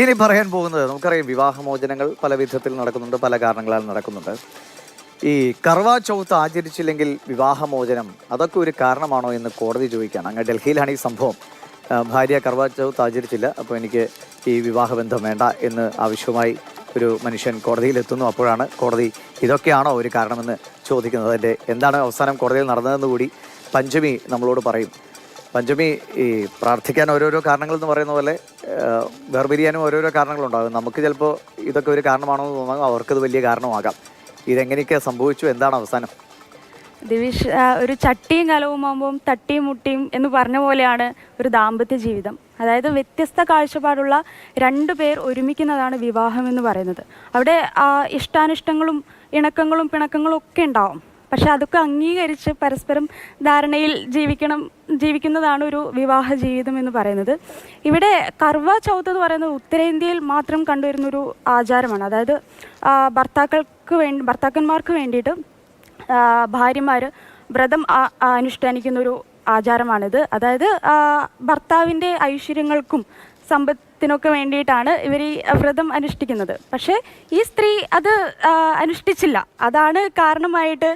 ഇനി പറയാൻ പോകുന്നത് നമുക്കറിയാം വിവാഹമോചനങ്ങൾ പല വിധത്തിൽ നടക്കുന്നുണ്ട് പല കാരണങ്ങളാൽ നടക്കുന്നുണ്ട്. ഈ കർവാ ചൗത്ത് ആചരിച്ചില്ലെങ്കിൽ വിവാഹമോചനം അതൊക്കെ ഒരു കാരണമാണോ എന്ന് കോടതി ചോദിക്കുകയാണ്. അങ്ങ് ഡൽഹിയിലാണ് ഈ സംഭവം. ഭാര്യ കർവാ ചൗത്ത് ആചരിച്ചില്ല അപ്പോൾ എനിക്ക് ഈ വിവാഹബന്ധം വേണ്ട എന്ന് ആവശ്യമായി ഒരു മനുഷ്യൻ കോടതിയിലെത്തുന്നു. അപ്പോഴാണ് കോടതി ഇതൊക്കെയാണോ ഒരു കാരണമെന്ന് ചോദിക്കുന്നത്. അതിന്റെ എന്താണ് അവസാനം കോടതിയിൽ നടന്നതെന്ന് കൂടി പഞ്ചമി നമ്മളോട് പറയും. പഞ്ചമി ഈ പ്രാർത്ഥിക്കാൻ ഓരോരോ കാരണങ്ങൾ എന്ന് പറയുന്ന പോലെ വേർപിരിയാനും ഓരോരോ കാരണങ്ങളുണ്ടാകും. നമുക്ക് ചിലപ്പോൾ ഇതൊക്കെ ഒരു കാരണമാണോ എന്ന് തോന്നാം അവർക്കത് വലിയ കാരണമാകാം. ഇതെങ്ങനെയൊക്കെ സംഭവിച്ചു? എന്താണ് അവസാനം? ദിവിഷ് ഒരു ചട്ടിയും കലവും കലവുമാകുമ്പം തട്ടിയും മുട്ടിയും എന്ന് പറഞ്ഞ പോലെയാണ് ഒരു ദാമ്പത്യ ജീവിതം. അതായത് വ്യത്യസ്ത കാഴ്ചപ്പാടുള്ള രണ്ടു പേർ ഒരുമിക്കുന്നതാണ് വിവാഹം എന്ന് പറയുന്നത്. അവിടെ ഇഷ്ടാനിഷ്ടങ്ങളും ഇണക്കങ്ങളും പിണക്കങ്ങളും ഒക്കെ ഉണ്ടാവും. പക്ഷെ അതൊക്കെ അംഗീകരിച്ച് പരസ്പരം ധാരണയിൽ ജീവിക്കണം ജീവിക്കുന്നതാണ് ഒരു വിവാഹ ജീവിതം എന്ന് പറയുന്നത്. ഇവിടെ കർവ ചൗത്ത് എന്ന് പറയുന്നത് ഉത്തരേന്ത്യയിൽ മാത്രം കണ്ടുവരുന്നൊരു ആചാരമാണ്. അതായത് ഭർത്താക്കൾക്ക് വേണ്ടി ഭർത്താക്കന്മാർക്ക് വേണ്ടിയിട്ട് ഭാര്യമാർ വ്രതം ഒരു ആചാരമാണിത്. അതായത് ഭർത്താവിന്റെ ഐശ്വര്യങ്ങൾക്കും സമ്പത്തിനൊക്കെ വേണ്ടിയിട്ടാണ് ഇവർ ഈ വ്രതം അനുഷ്ഠിക്കുന്നത്. പക്ഷേ ഈ സ്ത്രീ അത് അനുഷ്ഠിച്ചില്ല. അതാണ് കാരണമായിട്ട്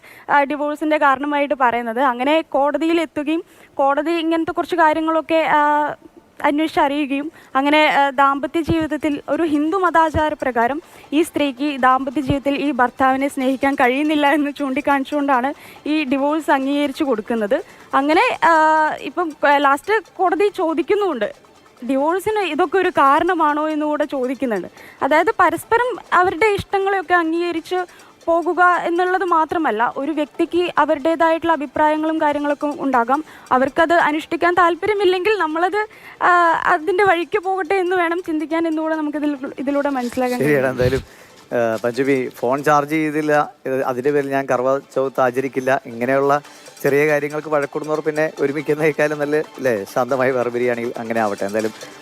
ഡിവോഴ്സിന്റെ കാരണമായിട്ട് പറയുന്നത്. അങ്ങനെ കോടതിയിൽ എത്തുകയും കോടതി ഇങ്ങനത്തെ കുറച്ച് കാര്യങ്ങളൊക്കെ അന്വേഷിച്ചറിയുകയും അങ്ങനെ ദാമ്പത്യ ജീവിതത്തിൽ ഒരു ഹിന്ദു മതാചാര പ്രകാരം ഈ സ്ത്രീക്ക് ദാമ്പത്യ ജീവിതത്തിൽ ഈ ഭർത്താവിനെ സ്നേഹിക്കാൻ കഴിയുന്നില്ല എന്ന് ചൂണ്ടിക്കാണിച്ചുകൊണ്ടാണ് ഈ ഡിവോഴ്സ് അംഗീകരിച്ചു കൊടുക്കുന്നത്. അങ്ങനെ ഇപ്പം ലാസ്റ്റ് കോടതി ചോദിക്കുന്നുമുണ്ട്. ഡിവോഴ്സിന് ഇതൊക്കെ ഒരു കാരണമാണോ എന്ന് കൂടെ ചോദിക്കുന്നുണ്ട്. അതായത് പരസ്പരം അവരുടെ ഇഷ്ടങ്ങളെയൊക്കെ അംഗീകരിച്ച് പോകുക എന്നുള്ളത് മാത്രമല്ല ഒരു വ്യക്തിക്ക് അവരുടേതായിട്ടുള്ള അഭിപ്രായങ്ങളും കാര്യങ്ങളൊക്കെ ഉണ്ടാകാം. അവർക്കത് അനുഷ്ഠിക്കാൻ താല്പര്യമില്ലെങ്കിൽ നമ്മളത് അതിന്റെ വഴിക്ക് പോകട്ടെ എന്ന് വേണം ചിന്തിക്കാൻ എന്നുകൂടെ നമുക്ക് ഇതിൽ ഇതിലൂടെ മനസ്സിലാക്കാൻ എന്തായാലും ഫോൺ ചാർജ് ചെയ്തില്ല അതിന്റെ പേരിൽ ഞാൻ കർവ ചൗത്ത് ആചരിക്കില്ല ഇങ്ങനെയുള്ള ചെറിയ കാര്യങ്ങൾക്ക് വഴക്കൂടുന്നവർ പിന്നെ ഒരുമിക്കുന്നേക്കാളും നല്ല അല്ലേ ശാന്തമായി വേർപിരിയാണെങ്കിൽ അങ്ങനെ ആവട്ടെ. എന്തായാലും